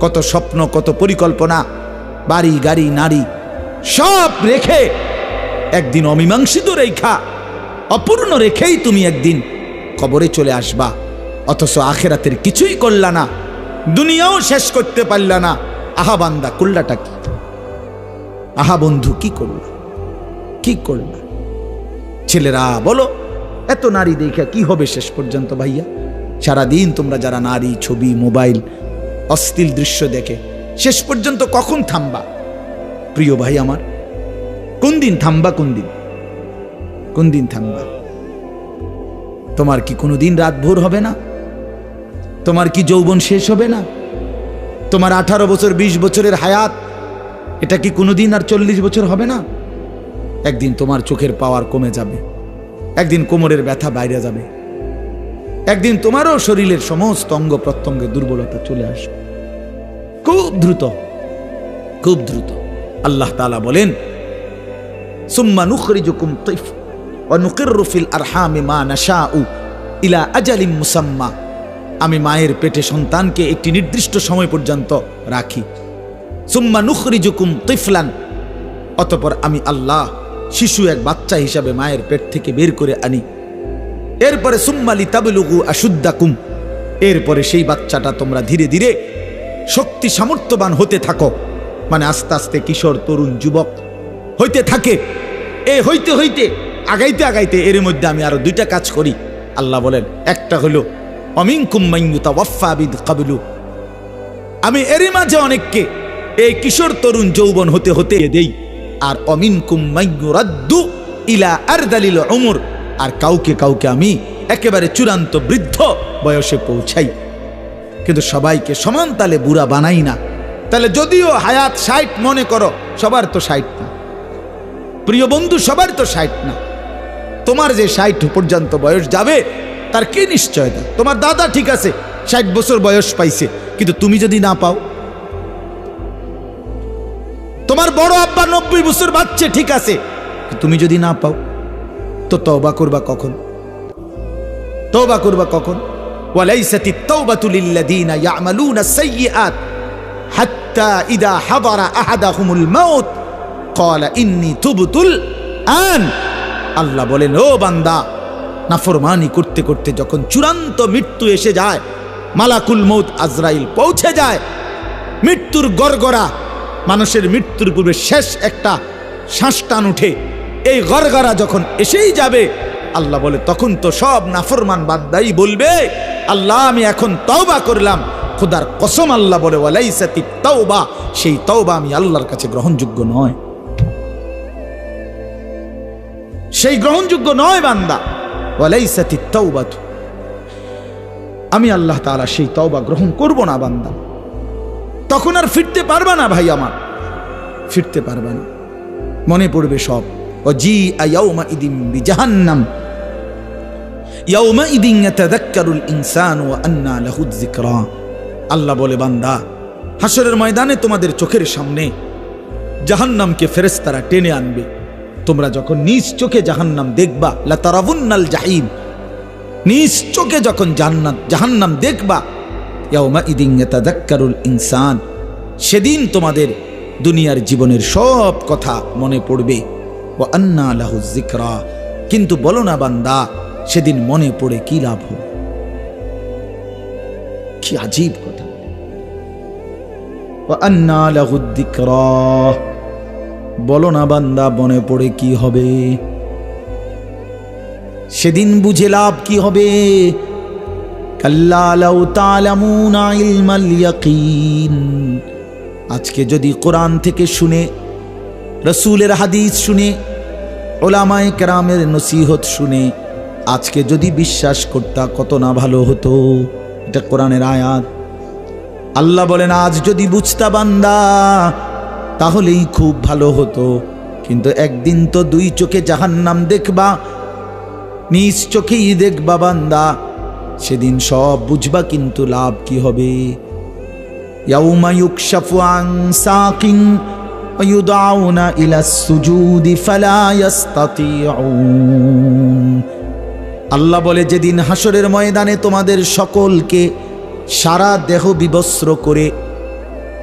কত স্বপ্ন, কত পরিকল্পনা, বাড়ি, গাড়ি, নারী, সব রেখে একদিন অমীমাংসিত রেখা, অপূর্ণ রেখেই তুমি একদিন কবরে চলে আসবা। অথচ আখেরাতের কিছুই করলা না, দুনিয়াও শেষ করতে পারলা না। আহা বান্দা করলাটা কি? আহা বন্ধু, কি করলা? কি করলা? ছেলেরা, বলো, এত নারী দেখা কি হবে শেষ পর্যন্ত ভাইয়া? সারাদিন তোমরা যারা নারী, ছবি, মোবাইল অশ্লীল দৃশ্য দেখে। শেষ পর্যন্ত কখন থামবা? প্রিয় ভাই আমার, কোন দিন থামবা, কোন দিন? কোন দিন থামবা? তোমার কি কোনো দিন রাত ভোর হবে না? তোমার কি যৌবন শেষ হবে না? তোমার আঠারো বছর ২০ বছরের হায়াত, এটা কি কোনোদিন আর চল্লিশ বছর হবে না? একদিন তোমার চোখের পাওয়ার কমে যাবে। একদিন কোমরের ব্যথা বাইরে যাবে। একদিন তোমারও শরীরের সমস্ত অঙ্গ প্রত্যঙ্গে দুর্বলতা চলে আসবে। খুব দ্রুত খুব দ্রুত। আল্লাহ তালা বলেন, সুম্মা নুখরিজুকুম তিফ ওয়া নুকিররু ফিল আরহামি মা নাশাউ ইলা আজালিম মুসাম্মা। আমি মায়ের পেটে সন্তানকে একটি নির্দিষ্ট সময় পর্যন্ত রাখি। সুম্মা নুখরি নুখরিজুকুম তিফলান। অতপর আমি আল্লাহ শিশু এক বাচ্চা হিসাবে মায়ের পেট থেকে বের করে আনি। এরপরে সুম্মালি তাবলুগু আশুদ্দাকুম। এরপরে সেই বাচ্চাটা তোমরা ধীরে ধীরে শক্তি সামর্থ্যবান হতে থাকো। মানে আস্তে আস্তে কিশোর, তরুণ, যুবক হইতে থাকে। এ হইতে হইতে, আগাইতে আগাইতে এর মধ্যে আমি আরও দুইটা কাজ করি। আল্লাহ বলেন, একটা হলো, অমিনকুম মাইয়ুতা ওয়াফাবিদ কাবিলু আমি এরই মাঝে অনেককে এই কিশোর, তরুণ, যৌবন হতে হতে দেই। আর অমিন কুম্মাইয়ুরাদ্দু ইলা আর দালিল উমর। আর কাউকে কাউকে আমি একেবারে চূড়ান্ত বৃদ্ধ বয়সে পৌঁছাই। কিন্তু সবাইকে সমান তালে বুড়া বানাই না। তাহলে যদিও হায়াত ষাট মনে করো, সবার তো ষাট না। প্রিয় বন্ধু, সবার তো ষাট না। তোমার যে ষাট পর্যন্ত বয়স যাবে, তার কি নিশ্চয়তা? তোমার দাদা ঠিক আছে, ষাট বছর বয়স পাইছে, কিন্তু তুমি যদি না পাও? তোমার বড় আব্বা নব্বই বছর বাচ্চে ঠিক আছে তুমি যদি না পাও? তো তওবা করবা কখন? তওবা করবা কখন? ওয়ালাইসাতি তাওবাতু লিল্লাযীনা ইয়ামালুনা সাইয়্যাত হাত্তা ইদা হাদারা আহাদাহুমুল মাউত। ক্বালা ইন্নী তুবতুল আন। আল্লাহ বলেন, ও বান্দা, নাফরমানি করতে করতে যখন চূড়ান্ত মৃত্যু এসে যায়, মালাকুল মৌত আজরাইল পৌঁছে যায়, মৃত্যুর গড়গড়া, মানুষের মৃত্যুর পূর্বে শেষ একটা শ্বাস টান উঠে এই গড়গড়া যখন এসেই যাবে, আল্লাহ বলে, তখন তো সব নাফরমান বাদ্দাই বলবে, আল্লাহ, আমি এখন তওবা করলাম। খোদার কসম আল্লাহ বলে ওয়ালাইসাতি তওবা। সেই তওবা আমি আল্লাহর কাছে গ্রহণযোগ্য নয়। সেই গ্রহণযোগ্য নয় বান্দা ওয়ালাইসাতি তওবাতু। আমি আল্লাহ তাআলা সেই তওবা গ্রহণ করব না বান্দা। তখন আর ফিরতে পারবা না ভাই আমার। ফিরতে পারবা না। মনে পড়বে সব। ও জি ইদিম ইনসানু আন্না আল্লাহ বলে, বান্দা, হাসরের ময়দানে তোমাদের চোখের সামনে জাহান্নামকে ফেরেশতারা টেনে আনবে। তোমরা যখন নিজ চোখে জাহান্নাম দেখবা লা তারাবুন্নাল জাহিম, নিজ চোখে যখন জান্নাত, জাহান্নাম দেখবা ইয়াউমা ইদিন ইয়াতাযাক্কারুল ইনসান, সেদিন তোমাদের দুনিয়ার জীবনের সব কথা মনে পড়বে। ও আন্না লাহু যিকরা। কিন্তু বলো না বান্দা, সেদিন মনে পড়ে কি লাভ হবে কি আজীব কথা। আন্না লাহু যিকরা। বলো না বান্দা, মনে পড়ে কি হবে? সেদিন বুঝে লাভ কি হবে? আজকে যদি কোরআন থেকে শুনে, রসুলের হাদিস শুনে ওলামায় কেরামের নসিহত শুনে আজকে যদি বিশ্বাস করতা কত না ভালো হতো। এটা কোরআনের আয়াত। আল্লাহ বলেন, আজ যদি বুঝতা বান্দা, তাহলেই খুব ভালো হতো। কিন্তু একদিন তো দুই চোখে জাহান্নাম দেখবা, নিজ চোখেই দেখবা বান্দা, সেদিন সব বুঝবা কিন্তু লাভ কি হবে? ইয়াউমা ইউকশাফু আন ويدعون إلى السجود فلا يستطيعون আল্লাহ বলে যেদিন হাসরের ময়দানে তোমাদের সকলকে সারা দেহ বিবস্ত্র করে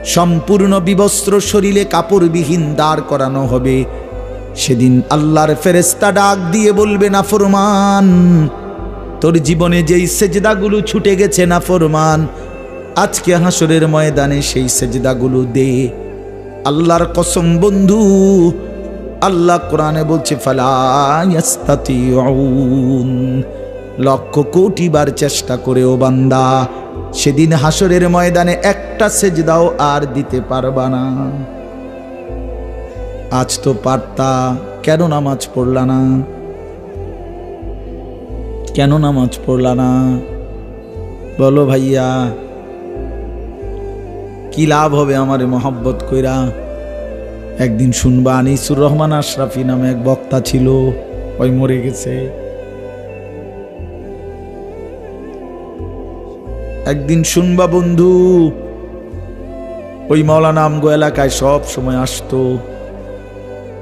সম্পূর্ণ বিবস্ত্র শরীরে কাপড়বিহীন দাঁড় করানো হবে সেদিন আল্লাহর ফেরেস্তা ডাক দিয়ে বলবে না ফরমান তোর জীবনে যেই সেজদাগুলো ছুটে গেছে না ফরমান আজকে হাসরের ময়দানে সেই সেজদাগুলো দে আল্লাহর কসম বন্ধু, আল্লাহ কোরআনে বলছে ফালায়াস্তাতিউন লক্ষ কোটি বার চেষ্টা করেও বান্দা, সেদিন হাসরের ময়দানে একটা সেজদাও আর দিতে পারবা না। আজ তো পারতা, কেন নামাজ পড়লা না? কেন নামাজ পড়লা না? বলো ভাইয়া। কি লাভ হবে আমার মহব্বত কইরা? একদিন শুনবা, আনিসুর রহমান আশরাফি নামে এক বক্তা ছিল, ওই মরে গেছে। একদিন শুনবা বন্ধু, ওই মাওলানা আমগো এলাকায় সব সময় আসতো,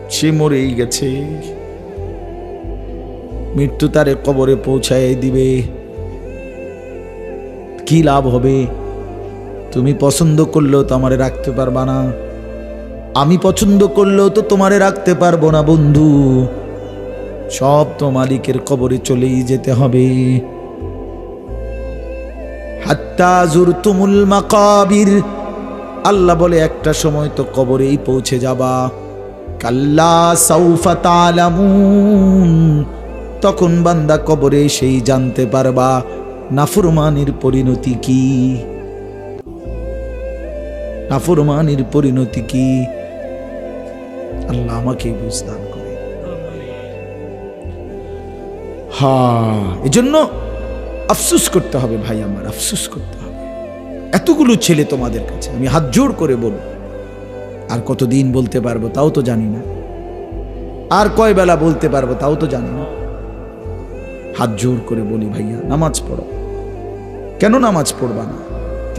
সে মরেই গেছে। মৃত্যু তারে কবরে পৌঁছায় দিবে। কি লাভ হবে? তুমি পছন্দ করলেও তো আমারে রাখতে পারবা না। আমি পছন্দ করলেও তো তোমারে রাখতে পারব না, বন্ধু। সব তো মালিকের কবরে চলেই যেতে হবে। আল্লাহ বলে, একটা সময় তো কবরেই পৌঁছে যাবা। কাল্লা সাউফা তালামুন। তখন বান্দা কবরে সেই জানতে পারবা, নাফরমানির পরিণতি কি। নাফরমানির পরিণতি কি? আল্লাহ আমাকে বুঝদান করে। হা এজন্য আফসুস করতে হবে ভাই আমার, আফসুস করতে হবে। এতগুলো ছেলে তোমাদের কাছে, আমি হাত জোর করে বলব। আর কতদিন বলতে পারব তাও তো জানি না। আর কয় বেলা বলতে পারব তাও তো জানি না। হাত জোর করে বলি ভাইয়া, নামাজ পড়ো। কেন নামাজ পড়বা না?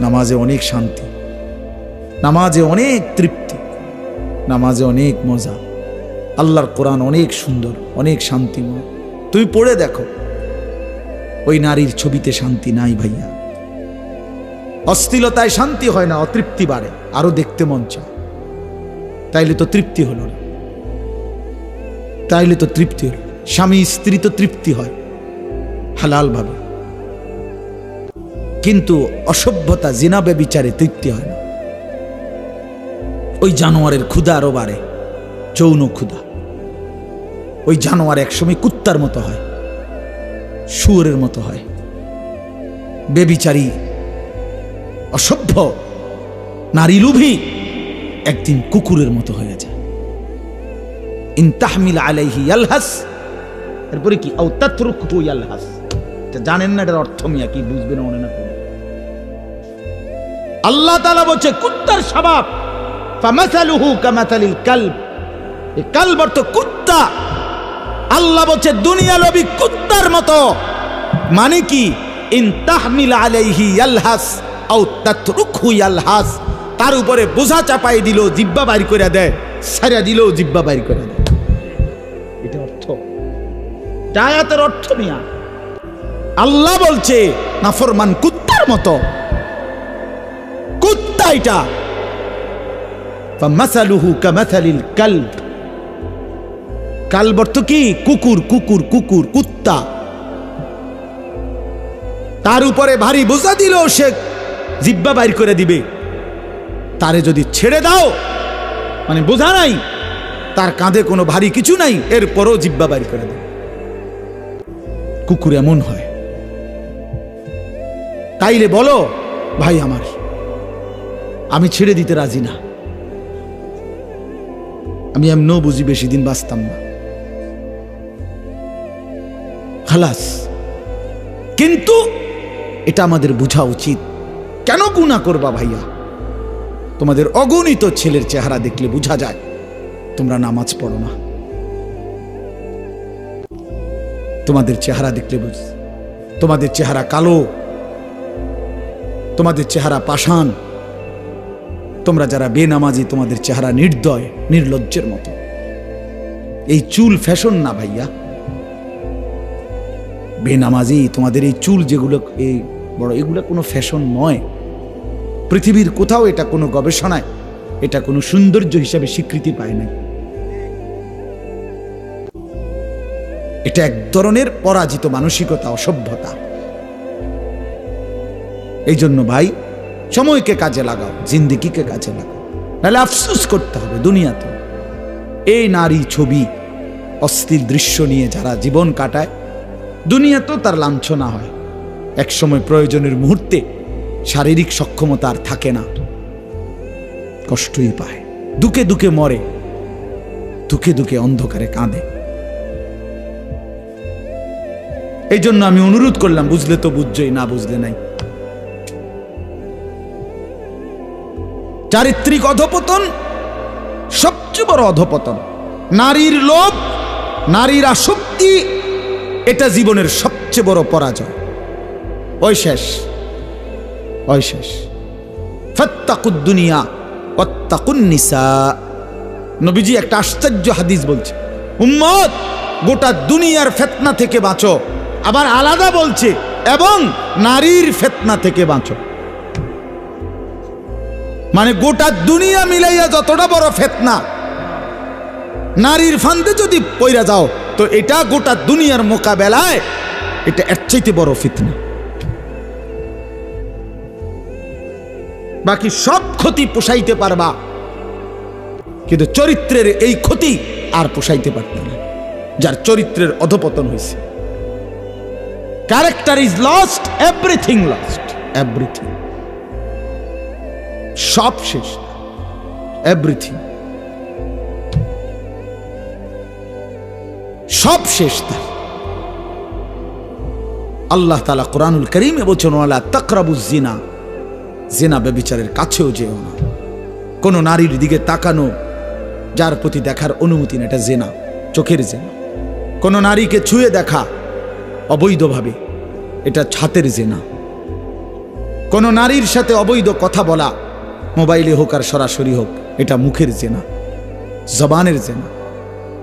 নামাজে অনেক শান্তি। নামাজে অনেক তৃপ্তি, নামাজে অনেক মজা, আল্লাহর কোরআন অনেক সুন্দর, অনেক শান্তিময়। তুমি পড়ে দেখো, ওই নারীর ছবিতে শান্তি নাই ভাইয়া। অস্থিলতায় শান্তি হয় না, অতৃপ্তি বাড়ে, আরও দেখতে মন চায়। তাইলে তো তৃপ্তি হলো না। তাইলে তো তৃপ্তি হলো স্বামী স্ত্রী তো তৃপ্তি হয়, হালাল ভাবে। কিন্তু অসভ্যতা জিনাবে বিচারে তৃপ্তি হয় না। ওই জানোয়ারের ক্ষুধা আরও বাড়ে, যৌন ক্ষুধা। ওই জানোয়ার একসময় কুত্তার মতো হয়, শুয়োরের মতো হয়। বেবিচারী, অসভ্য নারী লুভি একদিন কুকুরের মতো হয়ে যায়। ইনতাহমিল আলাইহি ইয়ালহাস, এরপরে কি? ইয়ালহাস। জানেন না, এটার অর্থ মিয়া, কি বুঝবেন, মনে না আল্লাহ তাআলা বলছে, কুত্তার স্বভাব ফামাসালুহু কামাসালিল কালব। এই কালব অর্থ কুত্তা। আল্লাহ বলছে, দুনিয়া লবি কুত্তার মতো। মানে কি? ইন তাহমিল আলাইহি ইয়ালহাস আও তাতরুকহু ইয়ালহাস। তার উপরে বোঝা চাপাই দিল জিব্বা বাইর করে দেয় সারিয়া দিল জিব্বা বাইর করে দেয়। এটা অর্থ। ডায়াতের অর্থ মিয়া। আল্লাহ বলছে, নাফরমান কুত্তার মতো। কুত্তা এটা। মাসালুহু কামাসালিল কালব। কালব অর্থ কি? কুকুর কুকুর কুকুর, কুত্তা। তার উপরে ভারী বোঝা দিল সে জিব্বা বাইর করে দিবে। তারে যদি ছেড়ে দাও মানে বোঝা নাই, তার কাঁধে কোনো ভারী কিছু নাই, এরপরও জিব্বা বাইর করে দেবে। কুকুর এমন হয়। তাইলে বলো, ভাই আমার, আমি ছেড়ে দিতে রাজি না। আমি এমনও বুঝি বেশি দিন বাঁচতাম না। খালাস, কিন্তু এটা আমাদের বোঝা উচিত। কেন গুণা করবা ভাইয়া? তোমাদের অগণিত ছেলের চেহারা দেখলে বোঝা যায়, তোমরা নামাজ পড়ো না। তোমাদের চেহারা দেখলে বুঝ, তোমাদের চেহারা কালো, তোমাদের চেহারা পাষাণ। তোমরা যারা বেনামাজি, তোমাদের চেহারা নির্দয়, নির্লজ্জের মতো। এই চুল ফ্যাশন না ভাইয়া। বেনামাজি, তোমাদের এই চুল যেগুলো এই বড়, এগুলো কোনো ফ্যাশন নয়। পৃথিবীর কোথাও এটা কোনো গবেষণায়, এটা কোনো সৌন্দর্য হিসাবে স্বীকৃতি পায় নাই। এটা এক ধরনের পরাজিত মানসিকতা, অসভ্যতা। এই জন্য ভাই সময়কে কাজে লাগাও, জিন্দিগিকে কাজে লাগাও। নাহলে আফসুস করতে হবে দুনিয়াতে। এই নারী ছবি, অস্থির দৃশ্য নিয়ে যারা জীবন কাটায়, দুনিয়াতেও তার লাঞ্ছনা হয়। একসময় প্রয়োজনের মুহূর্তে শারীরিক সক্ষমতা আর থাকে না। কষ্টই পায়। দুকে দুকে মরে, দুকে দুকে অন্ধকারে কাঁদে। এই জন্য আমি অনুরোধ করলাম, বুঝলে তো বুঝছই, না বুঝলে নাই। চারিত্রিক অধপতন, সবচেয়ে বড় অধপতন। নারীর লোভ, নারীর আসক্তি, এটা জীবনের সবচেয়ে বড় পরাজয়। ওই শেষ ওই শেষ। ফত্তাকুদ দুনিয়া অত্তাকুন নিসা। নবীজি একটা আশ্চর্য হাদিস বলছে, উম্মত, গোটা দুনিয়ার ফেতনা থেকে বাঁচো। আবার আলাদা বলছে, এবং নারীর ফেতনা থেকে বাঁচো। মানে গোটা দুনিয়া মিলাইয়া যতটা বড় ফেতনা, নারীর ফান্দে যদি পইরা যাও, তো এটা গোটা দুনিয়ার মোকাবেলায় এটা এর চাইতে বড় ফিতনা। বাকি সব ক্ষতি পোষাইতে পারবা, কিন্তু চরিত্রের এই ক্ষতি আর পোষাইতে পারত না, যার চরিত্রের অধপতন হয়েছে character is lost everything lost everything সব শেষ এভরিথিং সব শেষ তার আল্লাহ তালা কোরআনুল করিমে বলছেন, ওয়ালা তাকরাবু জিনা। জেনা বেবিচারের কাছেও যেও না। কোনো নারীর দিকে তাকানো, যার প্রতি দেখার অনুমতি না, এটা জেনা, চোখের জেনা। কোনো নারীকে ছুঁয়ে দেখা, অবৈধভাবে, এটা ছাতের জেনা। কোনো নারীর সাথে অবৈধ কথা বলা মোবাইলে হোক আর সরাসরি হোক, এটা মুখের জেনা, জবানের জেনা।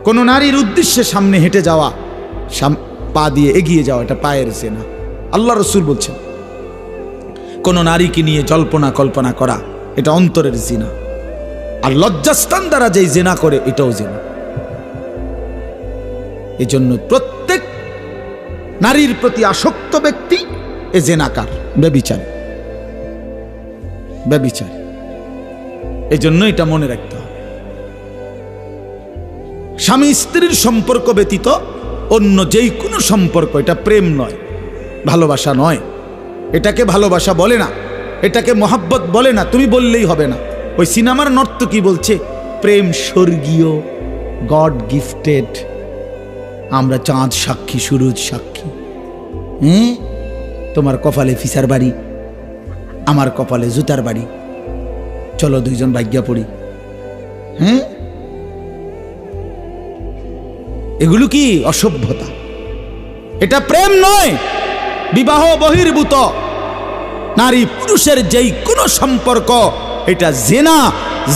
কোনো নারীর উদ্দেশ্যে সামনে হেঁটে যাওয়া পা দিয়ে এগিয়ে যাওয়া, এটা পায়ের জেনা। আল্লাহ রসুল বলছেন, কোনো নারীকে নিয়ে জল্পনা কল্পনা করা, এটা অন্তরের জিনা। আর লজ্জাস্থান দ্বারা যেই জেনা করে, এটাও জেনা। এই জন্য প্রত্যেক নারীর প্রতি আসক্ত ব্যক্তি এ জেনাকার, ব্যবিচার। ব্যবিচার। এই জন্য এটা মনে রাখতে হবে। স্বামী স্ত্রীর সম্পর্ক ব্যতীত অন্য যেই কোনো সম্পর্ক, এটা প্রেম নয়, ভালোবাসা নয়। এটাকে ভালোবাসা বলে না, এটাকে মহাব্বত বলে না, তুমি বললেই হবে না। ওই সিনেমার নর্ত নর্তকী বলছে? প্রেম স্বর্গীয়, গড গিফটেড। আমরা চাঁদ সাক্ষী, সুরজ সাক্ষী। হ্যাঁ? তোমার কপালে ফিসার বাড়ি, আমার কপালে জুতার বাড়ি। চলো দুইজন ভাগ্যা পড়ি। হ্যাঁ এগুলো কি অসভ্যতা? এটা প্রেম নয়, বিবাহ বহির্ভূত। নারী পুরুষের যেই কোনো সম্পর্ক এটা জেনা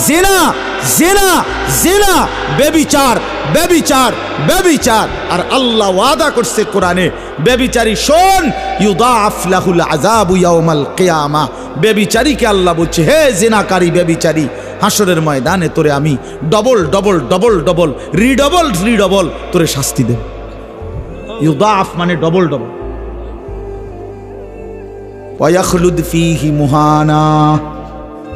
জেনা জেনা জেনা। বেবিচার বেবিচার বেবিচার আর আল্লাহ ওয়াদা করছে কোরআনে বেবিচারি শোন, ইউদাফ লাহুল আযাবু ইয়াউমাল কিয়ামা। বেবিচারীকে আল্লাহ বলছে, হে জেনাকারী বেবিচারী হাসরের ময়দানে তোরে আমি ডবল ডবল ডবল ডবল, রিডবল রিডবল তোরে শাস্তি দেব। ইউদাফ মানে ডবল ডবল। ওয়াখলুদ ফিহি মুহানা।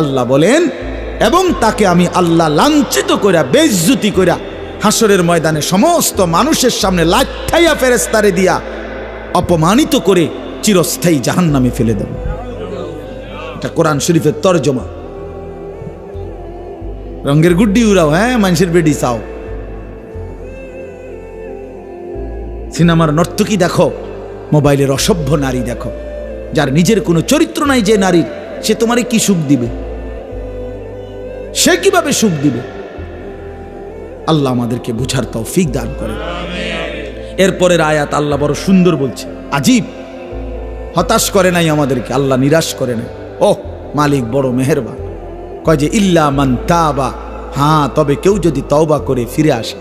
আল্লাহ বলেন, এবং তাকে আমি আল্লাহ লাঞ্ছিত কইরা বেজ্জুতি কইরা হাসরের ময়দানে সমস্ত মানুষের সামনে লাঠাইয়া ফেরেস্তারে দিয়া অপমানিত করে চিরস্থায়ী জাহান্নামে ফেলে দেব। এটা কোরআন শরীফের তর্জমা। রঙের গুড্ডি উড়াও হ্যাঁ মানুষের বেডি চাও। সিনেমার নর্তকী দেখো, মোবাইলের অসভ্য নারী দেখো, যার নিজের কোনো চরিত্র নাই যে নারীর। সে তোমারে কি সুখ দিবে? সে কীভাবে সুখ দিবে? আল্লাহ আমাদেরকে বুঝার তৌফিক দান করে এরপরের আয়াত আল্লাহ বড় সুন্দর বলছে। আজীব। হতাশ করে নাই আমাদেরকে, আল্লাহ নিরাশ করে নাই। ও মালিক বড় মেহেরবান। কয় যে, ইল্লা মান তাবা। হ্যাঁ তবে কেউ যদি তওবা করে ফিরে আসে।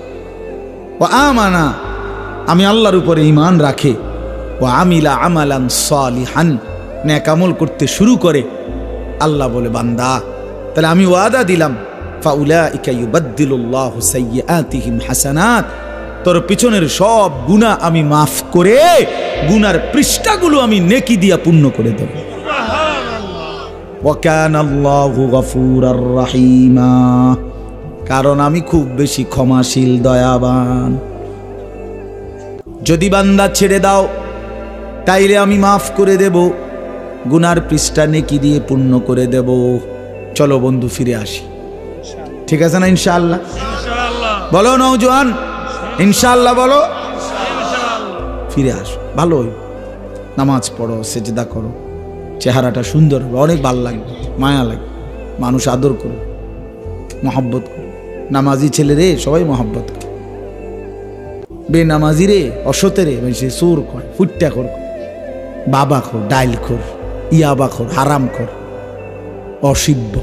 ও আমানা। আমি আল্লাহর উপরে ইমান রাখে। ও আমিলা আমালান সালিহান। ন্যাকামল করতে শুরু করে। আল্লাহ বলে বান্দা তাহলে আমি ওয়াদা দিলাম ফাউলাইকা ইউবাদদিলুল্লাহু সাইয়্যাতিহিম হাসানাত তোর পিছনের সব গুনাহ আমি মাফ করে গুনার পৃষ্ঠাগুলো আমি নেকি দিয়া পূর্ণ করে দেব। রাহিমা কারণ আমি খুব বেশি ক্ষমাশীল দয়াবান। যদি বান্দা ছেড়ে দাও তাইলে আমি মাফ করে দেব। গুনার পৃষ্ঠা নেকি দিয়ে পূর্ণ করে দেব? চলো বন্ধু ফিরে আসি। ঠিক আছে না ইনশাআল্লাহ? বলো নৌজওয়ান ইনশাআল্লাহ বলো। ফিরে আসো। ভালো হই নামাজ পড়ো সেজদা করো। চেহারাটা সুন্দর হবে অনেক ভালো লাগবে মায়া লাগবে। মানুষ আদর করো মহব্বত করো। নামাজি ছেলে রে সবাই মহব্বত করে। বে নামাজি রে অসতে রে সে সুর কর ফুট্টা কর বাবা খোর ডাইল খোর। ইয়াবা খোর, হারাম খোর। অসিব্য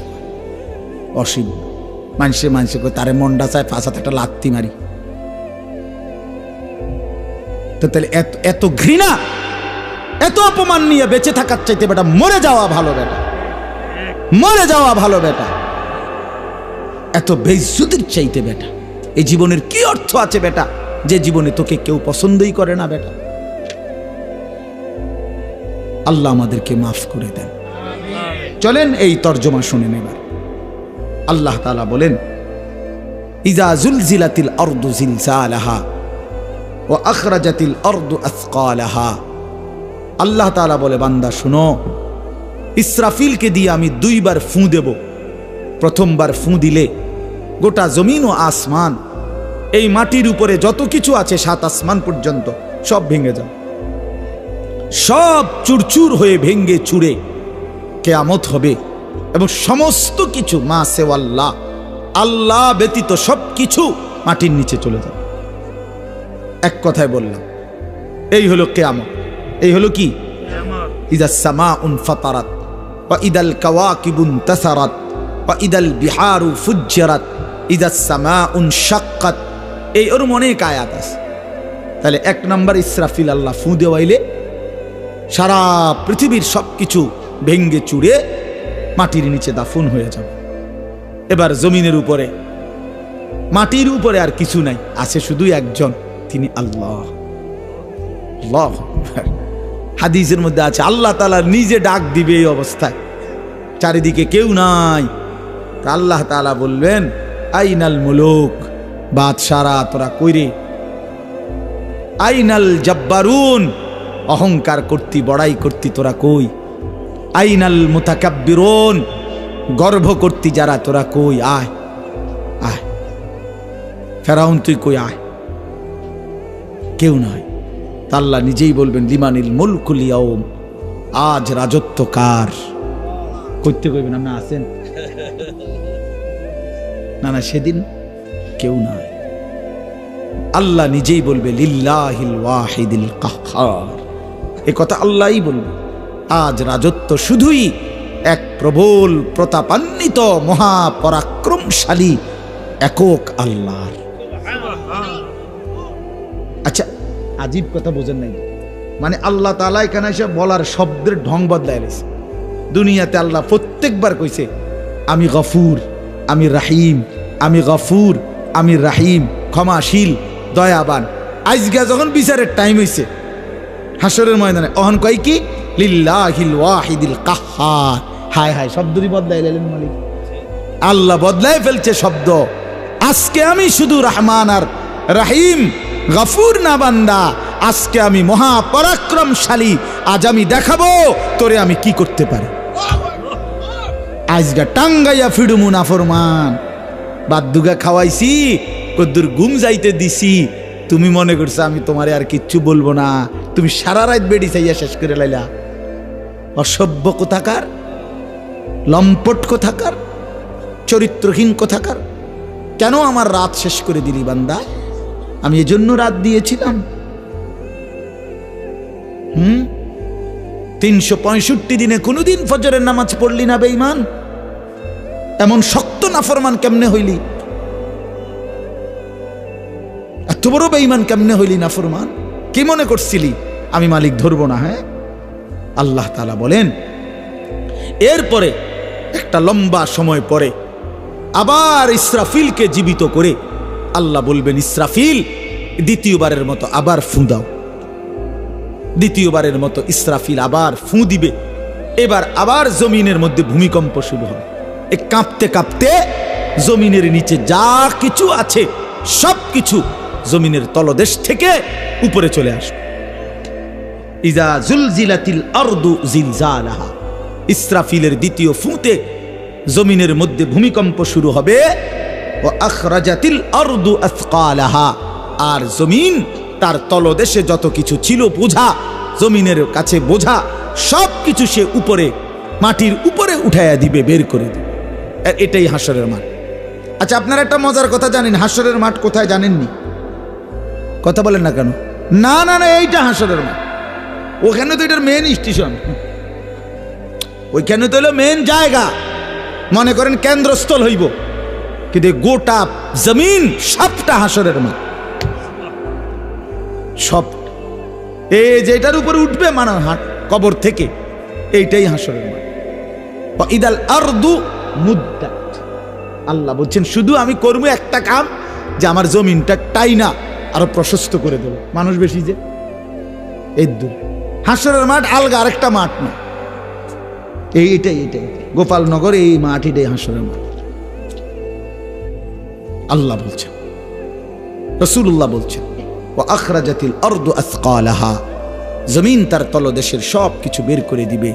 অসিব্য। মানুষে মানুষে তারে মন্ডা চায় ফাঁসাতে একটা লাত্তি মারি। তো তাহলে এত এত ঘৃণা, এত অপমান নিয়ে বেঁচে থাকার চাইতে বেটা মরে যাওয়া ভালো বেটা। মরে যাওয়া ভালো বেটা। এত বেইজ্জুতির চাইতে বেটা। এই জীবনের কি অর্থ আছে বেটা? যে জীবনে তোকে কেউ পছন্দই করে না বেটা। আল্লাহ আমাদেরকে মাফ করে দেন। চলেন এই তর্জমা শুনে নেবার। আল্লাহ তালা বলেন, ইজা জুলজিলাতিল অর্দু জিলজালাহা ও আখরাজাতিল অর্দু আসকালাহা। আল্লাহ তালা বলে, বান্দা, শুনো, ইসরাফিলকে দিয়ে আমি দুইবার ফুঁ দেব। প্রথমবার ফুঁ দিলে গোটা জমিন ও আসমান, এই মাটির উপরে যত কিছু আছে সাত আসমান পর্যন্ত সব ভেঙে যাও সব চুরচুর হয়ে ভেঙ্গে চুরে কেয়ামত হবে এবং সমস্ত কিছু, মা সেওয়াল্লাহ আল্লাহ ব্যতীত সব কিছু মাটির নিচে চলে যাবে। এক কথায় বললাম, এই হলো কেয়ামত। এই হলো কি? ইদা সামা উন ফাতারাত বা ইদাল কাওয়াকিবুন তাসারাত বা ইদাল বিহারু ফুজ্জারাত ইদা সামা উন শাক্কাত। এই ওরম অনেক আয়াত আছে। তাহলে এক নাম্বার ইসরাফিল আল্লাহ ফু দেওয়াইলে সারা পৃথিবীর সব কিছু ভেঙ্গে চুড়ে মাটির নিচে দাফন হয়ে যাবে। এবার জমিনের উপরে, মাটির উপরে আর কিছু নাই, আছে শুধু একজন, তিনি আল্লাহ। হাদিসের মধ্যে আছে, আল্লাহ তালা নিজে ডাক দিবে এই অবস্থায়। চারিদিকে কেউ নাই। তা আল্লাহ তালা বলবেন, আইনাল মুলুক বাদশারা তোরা কইরে, আইনাল জব্বারুন অহংকার করতি, বড়াই করতি, তোরা কই? আইনাল মুতাকাব্বিরুন, গর্ভ করতি যারা, তোরা কই? আয় আয়। ফেরাউন, তুই কই? আয়। কেউ নয়। তাল্লা নিজেই বলবেন, লিমানিল মুলকুল আজ রাজত্ব কার? করতে কইবেন, আপনি আছেন? না না, সেদিন কেউ নয়। আল্লাহ নিজেই বলবে, লিল্লাহিল ওয়াহিদিল কাহ্হার এ কথা আল্লাহই বলবে। আজ রাজত্ব শুধুই এক প্রবল, প্রতাপান্বিত, মহাপরাক্রমশালী একক আল্লাহর। আচ্ছা আজীব কথা বোঝেন নাই। মানে আল্লাহ তালা এখানে এসে বলার শব্দের ঢং বদলায় গেছে দুনিয়াতে আল্লাহ প্রত্যেকবার কইছে, আমি গফুর, আমি রাহিম, আমি গফুর, আমি রাহিম, ক্ষমাশীল, দয়াবান। আজকে যখন বিচারের টাইম হইছে হাসরের ময়দানে। অহন কয় কি? লিল্লাহিল ওয়াহিদিল কাহ্হার হায় হায়, শব্দটি বদলাই লাইলেন মালিক। আল্লাহ বদলায় ফেলছে শব্দ। আজকে আমি শুধু রহমান আর রাহিম, গফুর না বান্দা। আজকে আমি মহাপরাক্রমশালী আজ আমি দেখাবো তোরে আমি কি করতে পারি। আজগা টাঙ্গাইয়া ফিডুমু নাফরমান বাদ্দুগা খাওয়াইছি, কদ্দুর ঘুম যাইতে দিছি। তুমি মনে করছ আমি তোমারে আর কিচ্ছু বলব না। তুমি সারা রাত বেড়ি চাইয়া শেষ করে লাইলা। অসভ্য কোথাকার, লম্পট কোথাকার, চরিত্রহীন কোথাকার, কেন আমার রাত শেষ করে দিলি বান্দা? আমি এজন্য রাত দিয়েছিলাম। হুম? তিনশো পঁয়ষট্টি দিনে কোনোদিন ফজরের নামাজ পড়লি না বেঈমান? এমন শক্ত নাফরমান কেমনে হইলি? এত বড় বেঈমান কেমনে হইলি নাফরমান? কি মনে করছিলি? আমি মালিক ধরবো না হ্যাঁ? আল্লাহ তালা বলেন, এরপরে একটা লম্বা সময় পরে আবার ইসরাফিলকে জীবিত করে আল্লাহ বলবেন, ইসরাফিল, দ্বিতীয়বারের মতো আবার ফুঁ দাও। দ্বিতীয়বারের মতো ইসরাফিল আবার ফুঁ দিবে। এবার আবার জমিনের মধ্যে ভূমিকম্প শুরু হবে। এ কাঁপতে কাঁপতে জমিনের নিচে যা কিছু আছে সব কিছু জমিনের তলদেশ থেকে উপরে চলে আসবে ইসরাফিলের দ্বিতীয় ফুঁতে জমিনের মধ্যে ভূমিকম্প শুরু হবে। ও আখরাজাতিল আরদু আর জমিন তার তলদেশে যত কিছু ছিল বোঝা, জমিনের কাছে বোঝা, সব কিছু সে উপরে, মাটির উপরে উঠাইয়া দিবে, বের করে দিবে। এটাই হাসরের মাঠ। আচ্ছা আপনারা একটা মজার কথা জানেন, হাসরের মাঠ কোথায় জানেননি? কথা বলেন না কেন? না না না, এইটা হাসরের মাঠ ওখানে তো এটার মেন স্টেশন ওইখানে তো হলো মেন জায়গা। মনে করেন কেন্দ্রস্থল হইব। কিন্তু গোটা জমিন সবটা হাসরের মাঠ সব। এই যেটার উপরে উঠবে মানে কবর থেকে, এইটাই হাসরের বা ইদাল আরদু মুদ্দাত। আল্লাহ বলছেন, শুধু আমি করব একটা কাম যে আমার জমিনটা টাইনা। আরও প্রশস্ত করে দেবো। মানুষ বেশি যে, এই দূর। হাসরের মাঠ আলগা, আরেকটা মাঠ না। এই এটাই এটাই। গোপালনগর, এই মাঠ, এটাই হাসরের মাঠ। আল্লাহ বলছেন রসুল্লাহ বলছেন ও অর্দ আসকালাহা। জমিন তার তলদেশের সব কিছু বের করে দিবে।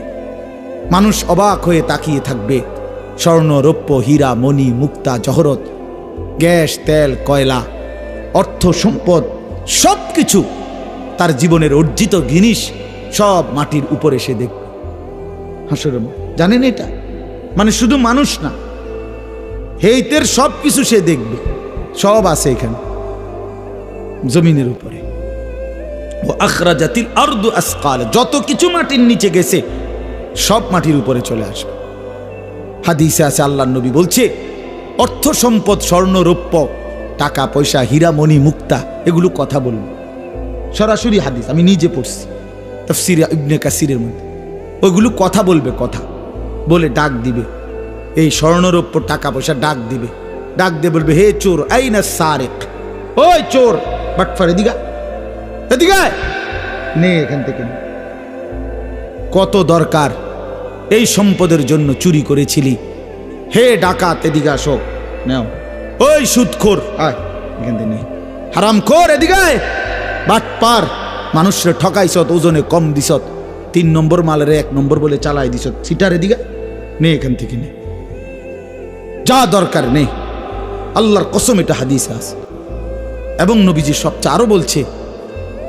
মানুষ অবাক হয়ে তাকিয়ে থাকবে। স্বর্ণ, রৌপ্য, হীরা, মণি, মুক্তা, জহরত, গ্যাস, তেল, কয়লা। অর্থ, সম্পদ সব কিছু তার জীবনের অর্জিত জিনিস সব মাটির উপরে সে দেখবে। হাসর জানেন এটা? মানে শুধু মানুষ না, হেইতের সব কিছু সে দেখবে, সব আছে এখানে, জমিনের উপরে। ও আখরা জাতিল আর্দু আসকাল, যত কিছু মাটির নিচে গেছে, সব মাটির উপরে চলে আসবে। হাদিসে আছে আল্লাহ নবী বলছে, অর্থ, সম্পদ, স্বর্ণ, রৌপ্য টাকা, পয়সা, হীরা, মণি, মুক্তা, এগুলো কথা বলবে। সরাসরি হাদিস, আমি নিজে পড়ছি, তফসির ইবনে কাসিরের মধ্যে। ওইগুলো কথা বলবে, কথা বলে ডাক দিবে। এই স্বর্ণরৌপ্য টাকা, পয়সা ডাক দিবে। ডাক দিয়ে বলবে, হে চোর এই না সারেক? ওই চোর, বাটফার, এদিকা এদিকে। নে এখান থেকে কত দরকার এই সম্পদের জন্য চুরি করেছিলি। হে ডাকাত, এদিকে আসো। নেও। ওই সুদখোর আয় এখান থেকে নে। হারাম খোর এদিকে বাট পার মানুষরে ঠকাইছত ওজনে কম দিছত। তিন নম্বর মালের এক নম্বর বলে চালাই দিছত। সিটার এদিকে নে এখান থেকে নে। যা দরকার নেই আল্লাহর কসম এটা হাদিস আছে। এবং নবীজি সবচেয়ে আরও বলছে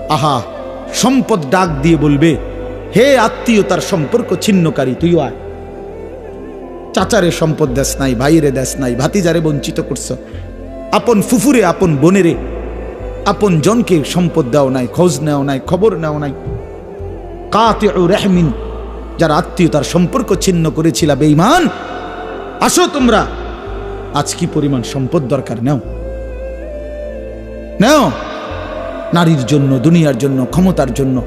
আহা সম্পদ ডাক দিয়ে বলবে হে আত্মীয়তার সম্পর্ক ছিন্নকারী তুইও আয়। চাচারে সম্পদ দেশ নাই, ভাইরে দেশ নাই, ভাতিজারে বঞ্চিত করছ। আপন ফুফুরে, আপন বোনেরে, আপন জনকে সম্পদ দেওয়া নাই, খোঁজ নেওয়া নাই, খবর নেওয়া নাই। কাতে ও রেহমিন, যারা আত্মীয়তার সম্পর্ক ছিন্ন করেছিল, বেঈমান। আসো তোমরা, আজ কি পরিমাণ সম্পদ দরকার? নেও। নেও। নারীর জন্য, দুনিয়ার জন্য, ক্ষমতার জন্য।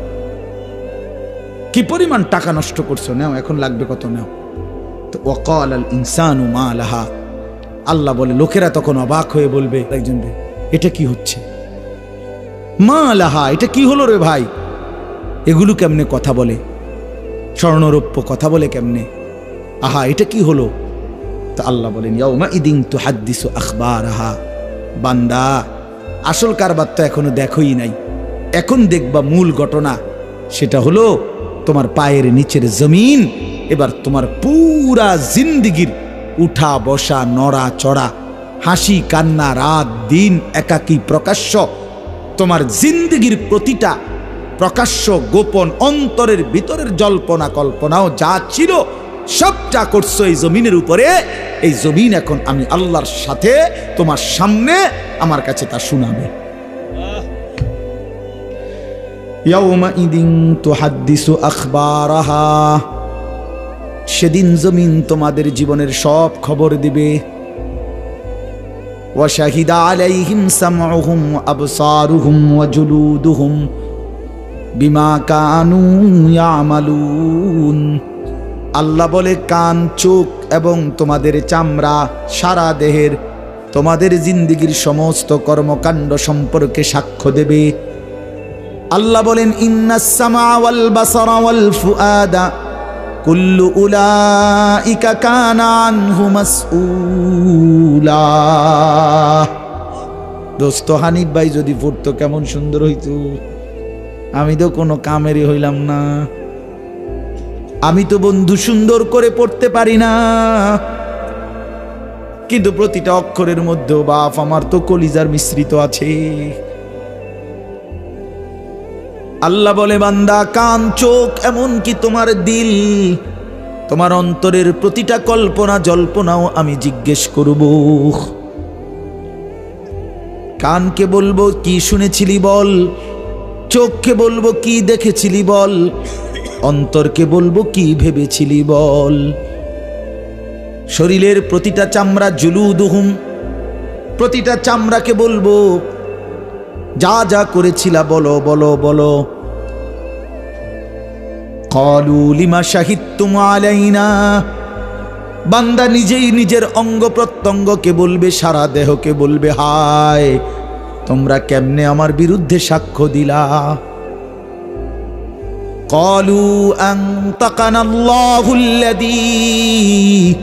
কি পরিমাণ টাকা নষ্ট করছ? নেও, এখন লাগবে কত? নেও। তো ওয়াকাল আল ইনসানু মা লাহা আল্লাহ বলে, লোকেরা তখন অবাক হয়ে বলবে, একজন এটা কি হচ্ছে? মা লাহা এটা কি হলো রে ভাই? এগুলো কেমনে কথা বলে? স্বর্ণরৌপ্য কথা বলে কেমনে? আহা, এটা কি হলো? তা আল্লাহ বলেন, ইয়াউমা ইদিন তু হাদ্দিসু আখবার আহা বান্দা, আসল কারবার তো এখনও দেখোই নাই। এখন দেখবা মূল ঘটনা, সেটা হলো তোমার পায়ের নিচের জমিন এবার তোমার পুরা জিন্দিগির উঠা, বসা, নড়া, চড়া, হাসি, কান্না, রাত, দিন একাকী প্রকাশ্য। তোমার জিন্দিগির প্রতিটা প্রকাশ্য, গোপন অন্তরের ভিতরের জল্পনা, কল্পনাও যা ছিল সব যা করছ এই জমিনের উপরে। এই জমিন এখন আমি আল্লাহর সাথে তোমার সামনে আমার কাছে তা শোনাবে। ইয়াউমাইদিন তুহাদ্দিসু আখবারাহা। সেদিন জমিন তোমাদের জীবনের সব খবর দিবে وشهد عليهم سمعهم وأبصارهم وجلودهم بما كانوا يعملون আল্লাহ বলে কান চোখ এবং তোমাদের চামড়া সারা দেহের তোমাদের জিন্দিগির সমস্ত কর্মকাণ্ড সম্পর্কে সাক্ষ্য দেবে আল্লাহ বলেন ইন্নাসামা ওয়াল বাসারা ওয়াল ফুআদা কুল্লু উলাইকা কানা আনহু মাসউলা। দোস্ত হানিফ ভাই, যদি পড়তো কেমন সুন্দর হইতো। আমি তো কোনো কামেরই হইলাম না। আমি তো বন্ধু সুন্দর করে পড়তে পারি না। কিন্তু প্রতিটা অক্ষরের মধ্যেও বাপ আমার তো কলিজার মিশ্রিত আছে। আল্লাহ বলে, বান্দা, কান, চোখ এমন কি তোমার দিল, তোমার অন্তরের প্রতিটা কল্পনা, জল্পনাও আমি জিজ্ঞেস করব। কানকে বলব, কি শুনেছিলি বল? চোখকে বলব, কি দেখেছিলি বল? অন্তরকে বলব, কি ভেবেছিলি বল? শরীরের প্রতিটা চামড়া জুলুদুহুম, প্রতিটা চামড়াকে বলব যা যা করেছিলা, বলো বলো বলো। কলু লিমা শাহিদতুম আলাইনা। বান্দা নিজেই নিজের অঙ্গ প্রত্যঙ্গকে বলবে, সারা দেহকে বলবে, হায়, তোমরা কেমনে আমার বিরুদ্ধে সাক্ষ্য দিলা? কলু আং তাকানাল্লাহুল্লাযী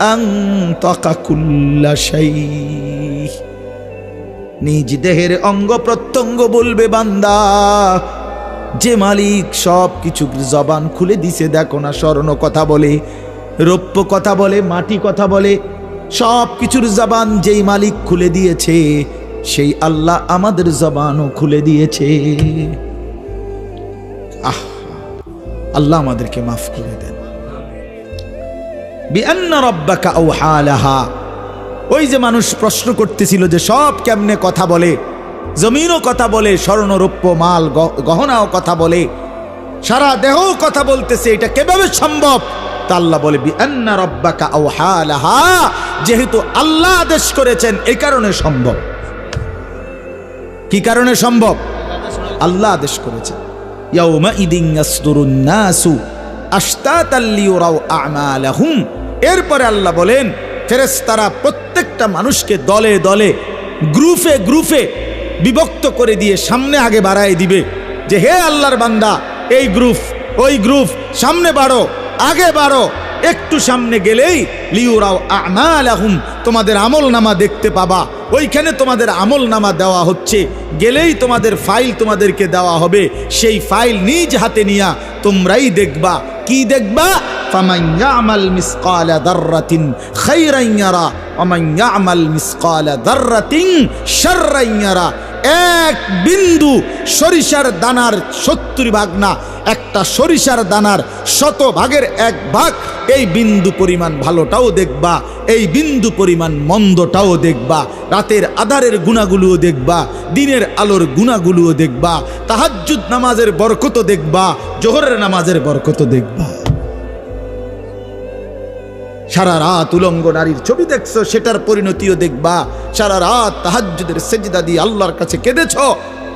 আং তাকা কুল্লা শাইء নিজ দেহের অঙ্গ প্রত্যঙ্গ বলবে বান্দা। যে মালিক সব কিছু জবান খুলে দিছে দেখো না স্মরণ কথা বলে রৌপ্য কথা বলে মাটি কথা বলে সব কিছুর জবান যেই মালিক খুলে দিয়েছে সেই আল্লাহ আমাদের জবানও খুলে দিয়েছে। আহ আল্লাহ আমাদেরকে মাফ করে দেন। বিআন্না রব্বাকা আওহা লাহা ওই যে মানুষ প্রশ্ন করতেছিল যে সব কেমনে কথা বলে? জমিনও কথা বলে, স্বর্ণরৌপ্য, মাল গহনাও কথা বলে। সারা দেহও কথা বলতেছে, এটা কীভাবে সম্ভব? তা আল্লাহ বলে, বিআন্না রব্বাকা আওহা লাহা। যেহেতু আল্লাহ আদেশ করেছেন এই কারণে সম্ভব। কি কারণে সম্ভব? আল্লাহ আদেশ করেছেন। ইয়াউমা ইদিন ইয়াসদুরুন নাসু আশতাতাল লিয়ুরাউ আমালাহুম। এরপরে আল্লাহ বলেন ফেরেশতারা প্রত্যেকটা মানুষকে দলে দলে, গ্রুপে গ্রুপে বিভক্ত করে দিয়ে সামনে আগে বাড়ায় দিবে যে, হে আল্লাহর বান্দা, এই গ্রুপ, ওই গ্রুপ, সামনে বাড়ো, আগে বাড়ো। একটু সামনে গেলেই লিউরাও আমালাহুম, তোমাদের আমল নামা দেখতে পাবা। ওইখানে তোমাদের আমল নামা দেওয়া হচ্ছে। গেলেই তোমাদের ফাইল তোমাদেরকে দেওয়া হবে। সেই ফাইল নিজ হাতে নিয়া তোমরাই দেখবা। কি দেখবা? ইয়ারা। এক বিন্দু সরিষার দানার সত্তর ভাগ না, একটা সরিষার দানার শত ভাগের এক ভাগ। এই বিন্দু পরিমাণ ভালোটাও দেখবা, এই বিন্দু পরিমাণ মন্দটাও দেখবা, রাতের আধারের গুণাগুলোও দেখবা, দিনের আলোর গুণাগুলোও দেখবা, তাহাজ্জুদ নামাজের বরকত দেখবা, জোহরের নামাজের বরকত দেখবা। সারা রাত উলঙ্গ নারীর ছবি দেখছ, সেটার পরিণতিও দেখবা। সারা রাত তাহাজ্জুদের সেজদা দিয়ে আল্লাহর কাছে কেঁদেছ,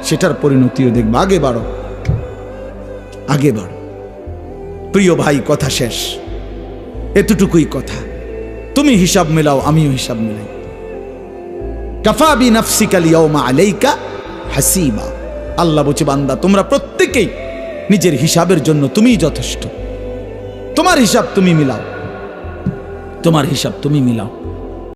সেটার পরিণতিও দেখবা। আগে বাড়ো। আগে বাড়ো। প্রিয় ভাই, কথা শেষ। এতটুকুই কথা। তুমি হিসাব মেলাও, আমিও হিসাব মেলাই। কাফাবি নাফসিকাল ইয়াউমা আলাইকা হাসিবা আল্লাহ বলছে, বান্দা, তোমরা প্রত্যেকেই নিজের হিসাবের জন্য তুমিই যথেষ্ট। তোমার হিসাব তুমি মিলাও। তোমার হিসাব তুমি মিলাও।